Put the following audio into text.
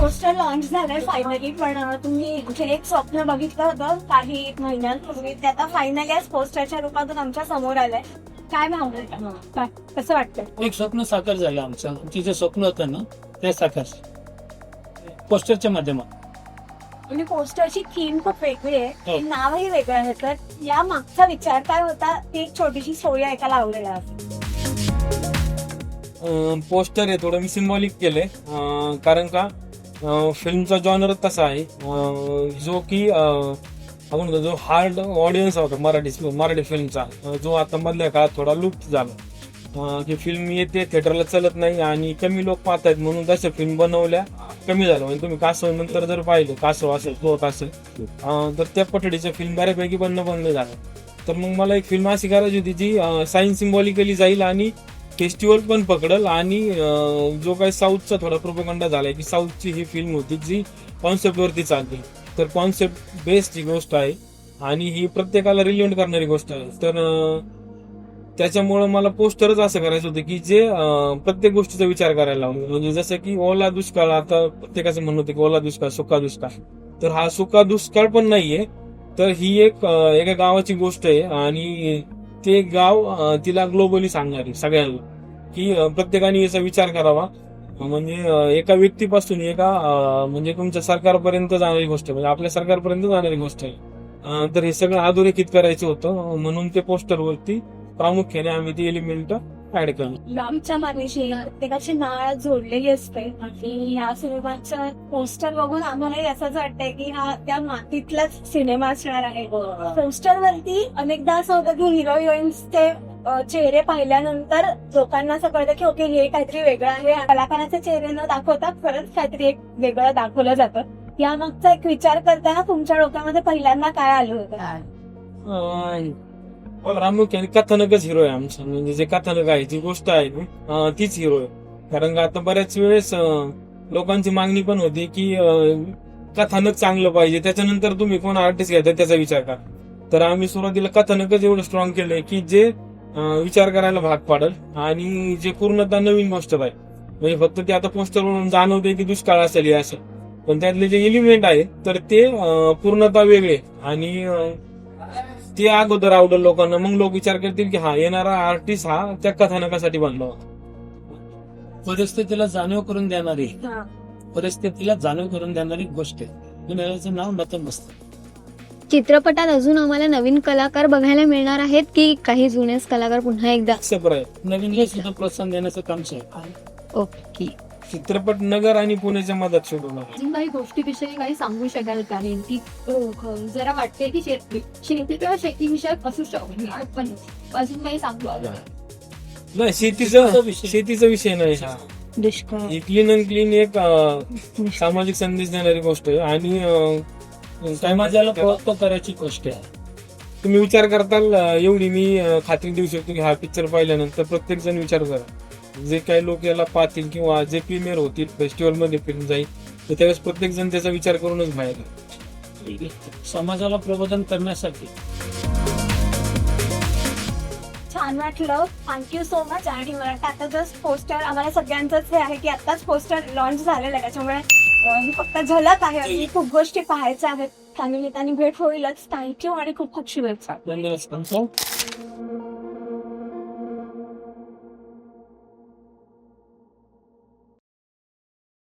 Poster launch झालंय finally पण तुम्ही एक स्वप्न बघितलं होतं काही महिन्यांपूर्वी. ते आता फायनली आज पोस्टरच्या रूपातून आमच्यासमोर आलंय. काय भावना काय? कसं वाटतं एक स्वप्न साकार झालं आमचं. तिचं स्वप्न होतं ना ते साकार पोस्टरच्या माध्यमात म्हणजे पोस्टरची थीम खूप वेगळी आहे. हो. नावही वेगळं आहे. तर या मागचा विचार काय होता? ती एक छोटीशी स्टोरी ऐकायला आवडेल. पोस्टर आहे थोडं मी सिम्बॉलिक केलंय. कारण का? फिल्मचा जॉनर तसा आहे. जो की आपण म्हणतो जो हार्ड ऑडियन्स होता मराठी मराठी फिल्मचा जो आता मधल्या काळात थोडा लुप्त झाला. की फिल्म येते थिएटरला चलत नाही आणि कमी लोक पाहतायत म्हणून तसं फिल्म बनवल्या कमी झालं. म्हणजे तुम्ही कासव नंतर जर पाहिलं कासव असेल तो असेल तर त्या पठडीच्या फिल्म बऱ्यापैकी बनणं बंद झालं. तर मग मला एक फिल्म अशी करायची होती जी सायन्स सिम्बॉलिकली जाईल आणि फेस्टिवल पण पकडल आणि जो काही साऊथचा थोडा प्रोपोगंडा झालाय की साऊथची ही फिल्म होती जी कॉन्सेप्टवरती चालली. चालते तर कॉन्सेप्ट बेस्ड ही गोष्ट आहे आणि ही प्रत्येकाला रिलेव्हंट करणारी गोष्ट आहे. तर त्याच्यामुळं मला पोस्टरच असं करायचं होतं की जे प्रत्येक गोष्टीचा विचार करायला लावलं म्हणजे जसं की ओला दुष्काळ आता प्रत्येकाचं म्हणणं होतं की ओला दुष्काळ सुका दुष्काळ. तर हा सुका दुष्काळ पण नाहीये. तर ही एक एका गावाची गोष्ट आहे आणि ते गाव तिला ग्लोबली सांगणार सगळ्यांना. की प्रत्येकाने याचा विचार करावा. म्हणजे एका व्यक्तीपासून एका म्हणजे तुमच्या सरकारपर्यंत जाणारी गोष्ट आहे. म्हणजे आपल्या सरकारपर्यंत जाणारी गोष्ट आहे. तर हे सगळं अधोरेखित करायचं होतं. म्हणून ते पोस्टरवरती प्रामुख्याने आम्ही ती एलिमेंट ऍड केलं लांबच्या मानेशी प्रत्येकाची नाळ जोडलेली असते आणि या सिनेमाचं पोस्टर बघून आम्हालाही असंच वाटतंय की हा त्या मातीतलाच सिनेमा असणार आहे. पोस्टर वरती अनेकदा असं होतं की हिरो हिरोईन्सचे चेहरे पाहिल्यानंतर लोकांना असं कळतं की ओके हे काहीतरी वेगळं आहे. कलाकाराचे चेहरे न दाखवता खरंच काहीतरी एक वेगळं दाखवलं जातं. या मागचा एक विचार करताना तुमच्या डोक्यामध्ये पहिल्यांदा काय आलं होतं? प्रामुख्याने कथानकच हिरो आहे आमचा म्हणजे जे कथानक आहे जी गोष्ट आहे तीच हिरो आहे कारण का आता बऱ्याच वेळेस लोकांची मागणी पण होती की कथानक चांगलं पाहिजे त्याच्यानंतर तुम्ही कोण आर्टिस्ट घ्यायचा त्याचा विचार करा. तर आम्ही सुरुवातीला कथानकच एवढं स्ट्रॉंग केलंय की जे विचार करायला भाग पाडल आणि जे पूर्णतः नवीन गोष्ट आहे. म्हणजे फक्त ते आता पोस्टरवरून जाणवते की दुष्काळ असेल हे असेल. पण त्यातले जे एलिमेंट आहे तर ते पूर्णतः वेगळे. आणि ते अगोदर आवडेल लोकांना मग लोक विचार करतील की हा येणारा आर्टिस्ट हा त्या कथानकासाठी बनला होता. परिस्थितीला जाणीव करून देणारी परिस्थितीला जाणीव करून देणारी गोष्ट आहे. नाव नतन असतं चित्रपटात अजून आम्हाला नवीन कलाकार बघायला मिळणार आहेत की काही जुनेच कलाकार पुन्हा एकदा? नवीन सुद्धा प्रोत्साहन देण्याचं काम आहे ओके. चित्रपट नगर आणि पुण्याच्या मधात अजून काही गोष्टीविषयी काही सांगू शकाल का की अ, जरा वाटते की शेती शेती किंवा शेतीविषयक असू शकतो. पण अजून काही सांगू नाही. शेतीचा शेतीचा विषय. नाही. हा. दुष्काळ. क्लीन अँड क्लीन एक अं, सामाजिक संदेश देणारी गोष्ट. आहे आणि अं, काय समाजाला प्रवृत्त करायची गोष्ट आहे. तुम्ही विचार करताल अं, एवढी मी अं, खात्री देऊ शकतो की हा पिक्चर पाहिल्यानंतर प्रत्येक जण विचार करा. जे काही लोक याला पाहतील किंवा जे प्रीमियर होतील फेस्टिवलमध्ये फिल्म जाईल तर त्यावेळेस प्रत्येक जण त्याचा विचार करूनच बाहेर. समाजाला प्रबोधन करण्यासाठी. छान वाटलं. थँक्यू सो मच आणि मला वाटतं आता जस्ट पोस्टर आम्हाला सगळ्यांचंच हे आहे की आताच पोस्टर लॉन्च झालेलं आहे. त्याच्यामुळे ही फक्त झलक आहे आणि खूप गोष्टी पाहायच्या आहेत. त्यानिमित्ताने भेट होईलच. थँक्यू आणि खूप खूप शुभेच्छा. धन्यवाद